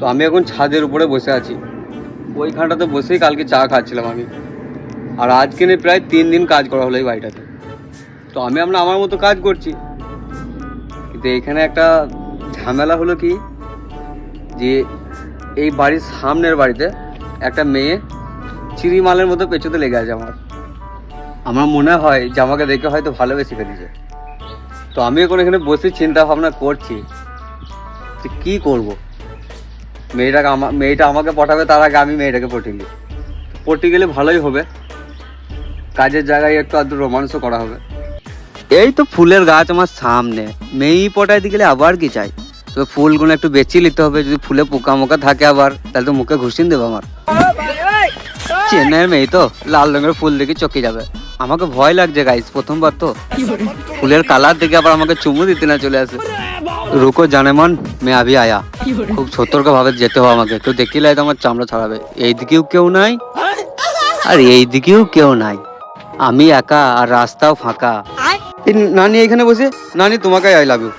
তো আমি এখন ছাদের উপরে বসে আছি। ওইখানটাতে বসেই কালকে চা খাচ্ছিলাম আমি। আর আজকে নিয়ে প্রায় তিন দিন কাজ করা হলো এই বাড়িটাতে। তো আমি আমরা আমার মতো কাজ করছি। কিন্তু এখানে একটা ঝামেলা হলো কি? যে এই বাড়ির সামনের বাড়িতে একটা মেয়ে চিরিমালের মতো পেছতে লেগে আছে আমার। আমার মনে হয় যে আমাকে দেখে হয়তো ভালোবেসে ফেলেছে। তো আমি এখন এখানে বসে চিন্তা ভাবনা করছি যে কী করব? মেয়েটাকে আমা মেয়েটা আমাকে পটাবে তার আগে আমি মেয়েটাকে পটিয়ে নিই। পটিয়ে গেলে ভালোই হবে। কাজের জায়গায় একটু আধটু রোমান্সও করা হবে। এই তো ফুলের গাছ আমার সামনে। মেয়েই পটাই দিয়ে গেলে আবার কি চাই? তবে ফুলগুলো একটু বেঁচিয়ে নিতে হবে। যদি ফুলে পোকা মোকা থাকে আবার, তাহলে তো মুখে ঘুষিয়ে দেবো আমার। চেন্নাইয়ের মেয়ে তো, লাল রঙের ফুল দেখে চকে যাবে। আমাকে ভয় লাগছে গাইস প্রথমবার তো। ফুলের কালার দেখে আবার আমাকে চুমু দিতে না চলে আসে। রুকো জানে মন মে আভি আয়া। খুব সতর্ক ভাবে যেতে হবে আমাকে কেউ দেখিলে তো আমার চামড়া ছড়াবে। এইদিকেও কেউ নাই, আর এইদিকেও কেউ নাই। আমি একা, আর রাস্তাও ফাঁকা। নানি এখানে বসে, নানি তোমাকে আই লাভ ইউ.